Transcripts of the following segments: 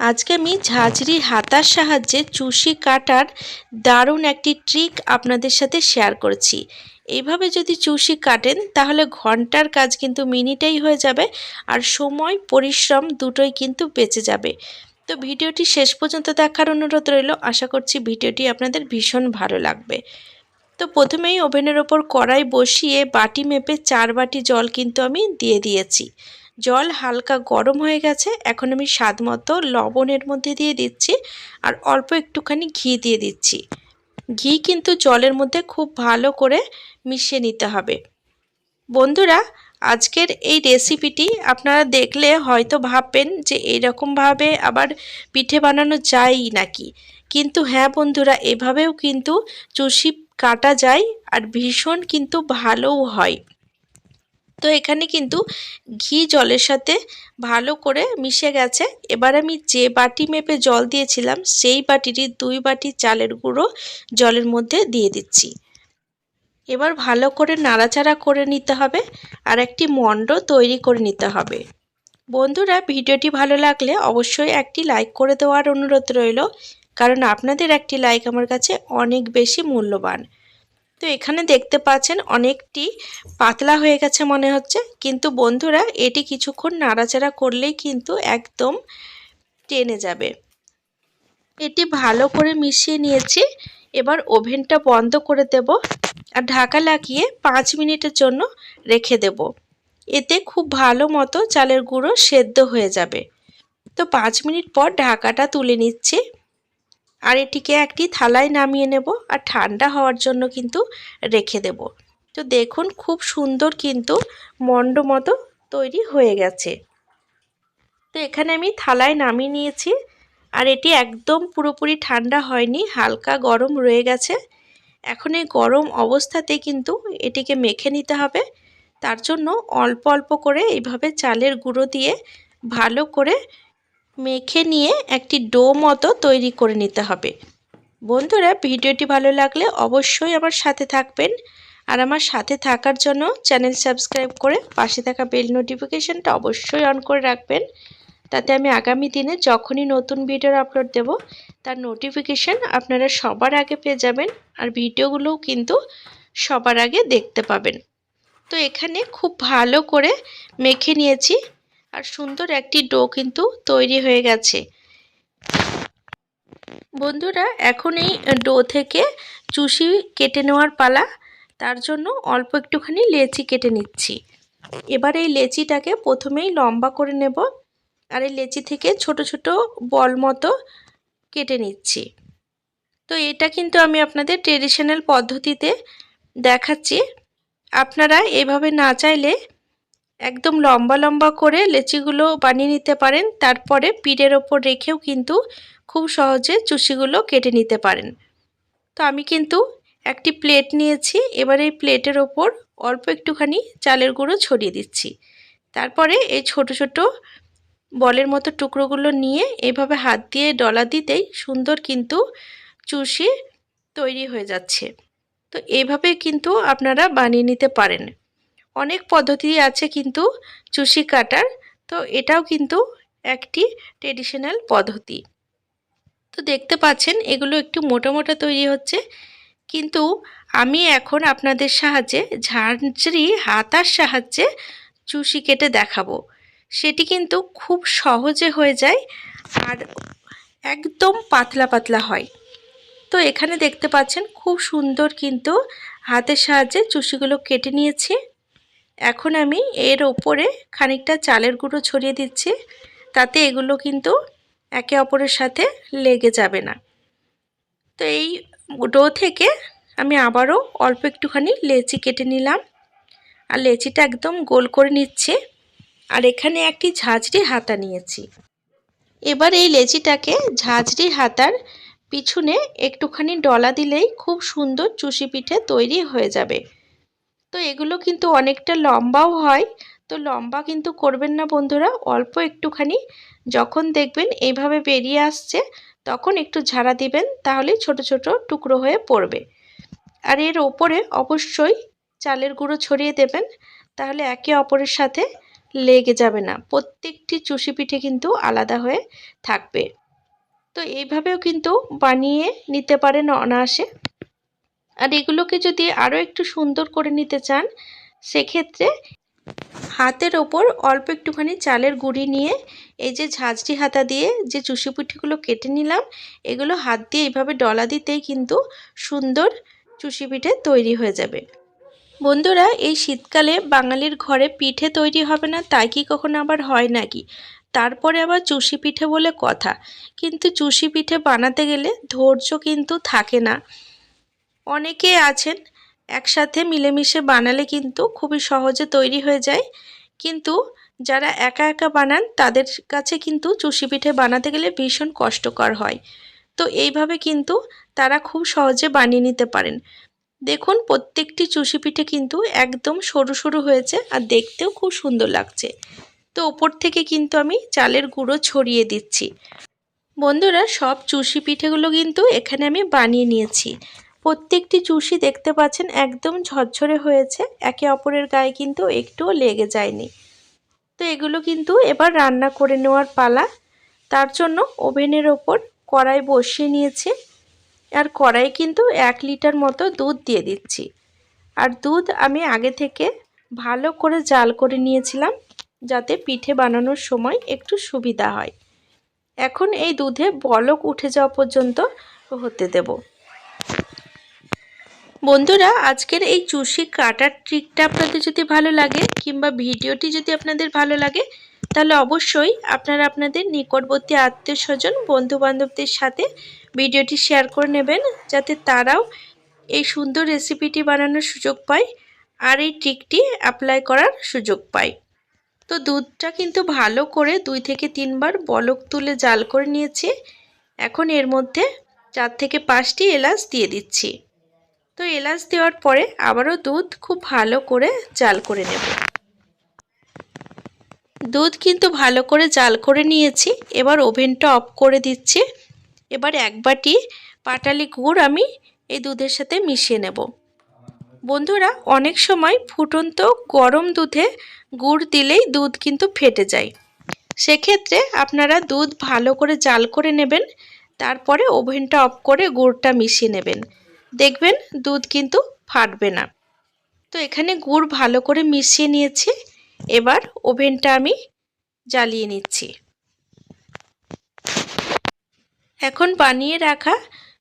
আজকে আমি ঝাঁঝরি হাতার সাহায্যে চুষি কাটার দারুণ একটি ট্রিক আপনাদের সাথে শেয়ার করছি। এইভাবে যদি চুষি কাটেন, তাহলে ঘণ্টার কাজ কিন্তু মিনিটেই হয়ে যাবে আর সময়, পরিশ্রম দুটোই কিন্তু বেঁচে যাবে। তো ভিডিওটি শেষ পর্যন্ত দেখার অনুরোধ রইল। আশা করছি ভিডিওটি আপনাদের ভীষণ ভালো লাগবে। তো প্রথমেই ওভেনের ওপর কড়াই বসিয়ে বাটি মেপে চার বাটি জল কিন্তু আমি দিয়ে দিয়েছি। জল হালকা গরম হয়ে গেছে। এখন আমি স্বাদ মতো লবণের মধ্যে দিয়ে দিচ্ছি আর অল্প একটুখানি ঘি দিয়ে দিচ্ছি। ঘি কিন্তু জলের মধ্যে খুব ভালো করে মিশিয়ে নিতে হবে। বন্ধুরা, আজকের এই রেসিপিটি আপনারা দেখলে হয়তো ভাববেন যে এইরকমভাবে আবার পিঠে বানানো যায়ই নাকি? কিন্তু হ্যাঁ বন্ধুরা, এভাবেও কিন্তু চুষি কাটা যায় আর ভীষণ কিন্তু ভালোও হয়। তো এখানে কিন্তু ঘি জলের সাথে ভালো করে মিশে গেছে। এবার আমি যে বাটি মেপে জল দিয়েছিলাম, সেই বাটিটি দুই বাটি চালের গুঁড়ো জলের মধ্যে দিয়ে দিচ্ছি। এবার ভালো করে নাড়াচাড়া করে নিতে হবে আর একটি মণ্ড তৈরি করে নিতে হবে। বন্ধুরা, ভিডিওটি ভালো লাগলে অবশ্যই একটি লাইক করে দেওয়ার অনুরোধ রইল, কারণ আপনাদের একটি লাইক আমার কাছে অনেক বেশি মূল্যবান। তো এখানে দেখতে পাচ্ছেন অনেকটি পাতলা হয়ে গেছে মনে হচ্ছে। কিন্তু বন্ধুরা, এটি কিছুক্ষণ নাড়াচাড়া করলেই কিন্তু একদম টেনে যাবে। এটি ভালো করে মিশিয়ে নিয়েছি। এবার ওভেনটা বন্ধ করে দেব আর ঢাকা লাগিয়ে পাঁচ মিনিটের জন্য রেখে দেব। এতে খুব ভালো মতো চালের গুঁড়ো সেদ্ধ হয়ে যাবে। তো পাঁচ মিনিট পর ঢাকাটা তুলে নিচ্ছি। আর এটিকে একটি থালায় নামিয়ে নেব আর ঠান্ডা হওয়ার জন্য কিন্তু রেখে দেব। তো দেখুন খুব সুন্দর কিন্তু মন্ড মতো তৈরি হয়ে গেছে। তো এখানে আমি থালায় নামিয়ে নিয়েছি আর এটি একদম পুরোপুরি ঠান্ডা হয়নি, হালকা গরম রয়ে গেছে। এখন এই গরম অবস্থাতে কিন্তু এটিকে মেখে নিতে হবে। তার জন্য অল্প অল্প করে এইভাবে চালের গুঁড়ো দিয়ে ভালো করে মেখে নিয়ে একটি ডো মতো তৈরি করে নিতে হবে। বন্ধুরা, ভিডিওটি ভালো লাগলে অবশ্যই আমার সাথে থাকবেন। আর আমার সাথে থাকার জন্য চ্যানেল সাবস্ক্রাইব করে পাশে থাকা বেল নোটিফিকেশানটা অবশ্যই অন করে রাখবেন। তাতে আমি আগামী দিনে যখনই নতুন ভিডিও আপলোড দেব, তার নোটিফিকেশান আপনারা সবার আগে পেয়ে যাবেন আর ভিডিওগুলোও কিন্তু সবার আগে দেখতে পাবেন। তো এখানে খুব ভালো করে মেখে নিয়েছি। আর সুন্দর একটি ডো কিন্তু তৈরি হয়ে গেছে। বন্ধুরা, এখন এই ডো থেকে চুষি কেটে নেওয়ার পালা। তার জন্য অল্প একটুখানি লেচি কেটে নিচ্ছি। এবার এই লেচিটাকে প্রথমেই লম্বা করে নেব আর এই লেচি থেকে ছোট ছোট বল মতো কেটে নিচ্ছি। তো এটা কিন্তু আমি আপনাদের ট্রেডিশনাল পদ্ধতিতে দেখাচ্ছি। আপনারা এভাবে না চাইলে একদম লম্বা লম্বা করে লেচিগুলো বানিয়ে নিতে পারেন। তারপরে পিঠের ওপর রেখেও কিন্তু খুব সহজে চুষিগুলো কেটে নিতে পারেন। তো আমি কিন্তু একটি প্লেট নিয়েছি। এবার এই প্লেটের ওপর অল্প একটুখানি চালের গুঁড়ো ছড়িয়ে দিচ্ছি। তারপরে এই ছোট ছোট বলের মতো টুকরোগুলো নিয়ে এভাবে হাত দিয়ে ডলা দিতেই সুন্দর কিন্তু চুষি তৈরি হয়ে যাচ্ছে। তো এইভাবে কিন্তু আপনারা বানিয়ে নিতে পারেন। অনেক পদ্ধতি আছে কিন্তু চুষি কাটার। তো এটাও কিন্তু একটি ট্রেডিশনাল পদ্ধতি। তো দেখতে পাচ্ছেন, এগুলো একটু মোটা মোটা তৈরি হচ্ছে। কিন্তু আমি এখন আপনাদের সাহায্যে, ঝাঁঝরি হাতার সাহায্যে চুষি কেটে দেখাবো। সেটি কিন্তু খুব সহজে হয়ে যায় আর একদম পাতলা পাতলা হয়। তো এখানে দেখতে পাচ্ছেন, খুব সুন্দর কিন্তু হাতের সাহায্যে চুষিগুলো কেটে নিয়েছি। এখন আমি এর ওপরে খানিকটা চালের গুঁড়ো ছড়িয়ে দিচ্ছি। তাতে এগুলো কিন্তু একে অপরের সাথে লেগে যাবে না। তো এই ডো থেকে আমি আবারও অল্প একটুখানি লেচি কেটে নিলাম। আর লেচিটা একদম গোল করে নিচ্ছে। আর এখানে একটি ঝাঁঝরি হাতা নিয়েছি। এবার এই লেচিটাকে ঝাঁঝরি হাতার পিছনে একটুখানি ডলা দিলেই খুব সুন্দর চুষি পিঠে তৈরি হয়ে যাবে। তো এগুলো কিন্তু অনেকটা লম্বাও হয়। তো লম্বা কিন্তু করবেন না বন্ধুরা, অল্প একটুখানি। যখন দেখবেন এইভাবে বেরিয়ে আসছে, তখন একটু ঝাড়া দিবেন, তাহলে ছোট ছোট টুকরো হয়ে পড়বে। আর এর ওপরে অবশ্যই চালের গুঁড়ো ছড়িয়ে দেবেন, তাহলে একে অপরের সাথে লেগে যাবে না। প্রত্যেকটি চুষি পিঠে কিন্তু আলাদা হয়ে থাকবে। তো এইভাবেও কিন্তু বানিয়ে নিতে পারেন অনায়াসে। আর এগুলোকে যদি আরও একটু সুন্দর করে নিতে চান, সেক্ষেত্রে হাতের ওপর অল্প একটুখানি চালের গুঁড়ি নিয়ে এই যে ঝাঁঝরি হাতা দিয়ে যে চুষি পিঠেগুলো কেটে নিলাম, এগুলো হাত দিয়ে এইভাবে ডলা দিতেই কিন্তু সুন্দর চুষি পিঠে তৈরি হয়ে যাবে। বন্ধুরা, এই শীতকালে বাঙালির ঘরে পিঠে তৈরি হবে না, তাই কি কখনো আবার হয় নাকি? তারপরে আবার চুষি পিঠে বলে কথা। কিন্তু চুষি পিঠে বানাতে গেলে ধৈর্য কিন্তু থাকে না। অনেকে আছেন একসাথে মিলেমিশে বানালে কিন্তু খুবই সহজে তৈরি হয়ে যায়। কিন্তু যারা একা একা বানান, তাদের কাছে কিন্তু চুষি পিঠে বানাতে গেলে ভীষণ কষ্টকর হয়। তো এইভাবে কিন্তু তারা খুব সহজে বানিয়ে নিতে পারেন। দেখুন, প্রত্যেকটি চুষি পিঠে কিন্তু একদম সরু সরু হয়েছে আর দেখতেও খুব সুন্দর লাগছে। তো ওপর থেকে কিন্তু আমি চালের গুঁড়ো ছড়িয়ে দিচ্ছি। বন্ধুরা, সব চুষি পিঠেগুলো কিন্তু এখানে আমি বানিয়ে নিয়েছি। প্রত্যেকটি চুষি দেখতে পাচ্ছেন একদম ঝরঝরে হয়েছে। একে অপরের গায়ে কিন্তু একটুও লেগে যায়নি। তো এগুলো কিন্তু এবার রান্না করে নেওয়ার পালা। তার জন্য ওভেনের ওপর কড়াই বসিয়ে নিয়েছি। আর কড়াই কিন্তু এক লিটার মতো দুধ দিয়ে দিচ্ছি। আর দুধ আমি আগে থেকে ভালো করে জাল করে নিয়েছিলাম যাতে পিঠে বানানোর সময় একটু সুবিধা হয়। এখন এই দুধে বলক উঠে যাওয়া পর্যন্ত হতে দেব। বন্ধুরা, আজকের এই চুষি কাটার ট্রিকটা আপনাদের যদি ভালো লাগে কিংবা ভিডিওটি যদি আপনাদের ভালো লাগে, তাহলে অবশ্যই আপনারা আপনাদের নিকটবর্তী আত্মীয় স্বজন বন্ধুবান্ধবদের সাথে ভিডিওটি শেয়ার করে নেবেন, যাতে তারাও এই সুন্দর রেসিপিটি বানানোর সুযোগ পায় আর এই ট্রিকটি অ্যাপ্লাই করার সুযোগ পায়। তো দুধটা কিন্তু ভালো করে দুই থেকে তিনবার বলক তুলে জাল করে নিয়েছি। এখন এর মধ্যে চার থেকে পাঁচটি এলাচ দিয়ে দিচ্ছি। তো এলাচ দেওয়ার পরে আবারও দুধ খুব ভালো করে জাল করে নেব। দুধ কিন্তু ভালো করে জাল করে নিয়েছি। এবার ওভেনটা অফ করে দিচ্ছি। এবার এক বাটি পাটালি গুড় আমি এই দুধের সাথে মিশিয়ে নেব। বন্ধুরা, অনেক সময় ফুটন্ত গরম দুধে গুড় দিলেই দুধ কিন্তু ফেটে যায়। সেক্ষেত্রে আপনারা দুধ ভালো করে জাল করে নেবেন। তারপরে ওভেনটা অফ করে গুড়টা মিশিয়ে নেবেন। দেখবেন দুধ কিন্তু ফাটবে না। তো এখানে গুড় ভালো করে মিশিয়ে নিয়েছি। এবার ওভেনটা আমি জ্বালিয়ে নিচ্ছি। এখন বানিয়ে রাখা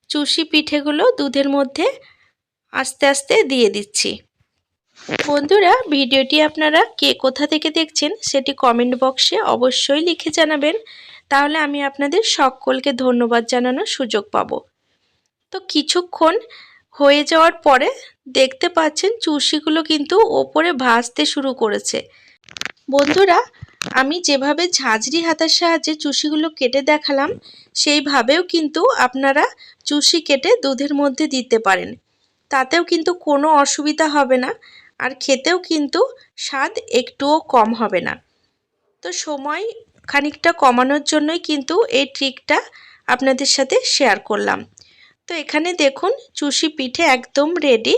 চুষি পিঠেগুলো দুধের মধ্যে আস্তে আস্তে দিয়ে দিচ্ছি। বন্ধুরা, ভিডিওটি আপনারা কে কোথা থেকে দেখছেন সেটি কমেন্ট বক্সে অবশ্যই লিখে জানাবেন। তাহলে আমি আপনাদের সকলকে ধন্যবাদ জানানোর সুযোগ পাব। তো কিছুক্ষণ হয়ে যাওয়ার পরে দেখতে পাচ্ছেন চুষিগুলো কিন্তু ওপরে ভাসতে শুরু করেছে। বন্ধুরা, আমি যেভাবে ঝাঁঝরি হাতার সাহায্যে চুষিগুলো কেটে দেখালাম, সেইভাবেও কিন্তু আপনারা চুষি কেটে দুধের মধ্যে দিতে পারেন। তাতেও কিন্তু কোনো অসুবিধা হবে না, আর খেতেও কিন্তু স্বাদ একটুও কম হবে না। তো সময় খানিকটা কমানোর জন্যই কিন্তু এই ট্রিকটা আপনাদের সাথে শেয়ার করলাম। তো এখানে দেখুন চুষি পিঠে একদম রেডি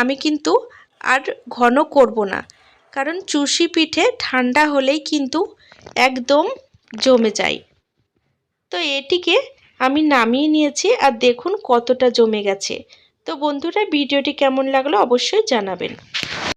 আমি কিন্তু আর ঘন করব না, কারণ চুষি পিঠে ঠান্ডা হলেই কিন্তু একদম জমে যায়। তো এটিকে আমি নামিয়ে নিয়েছি আর দেখুন কতটা জমে গেছে। তো বন্ধুরা, ভিডিওটি কেমন লাগল অবশ্যই জানাবেন।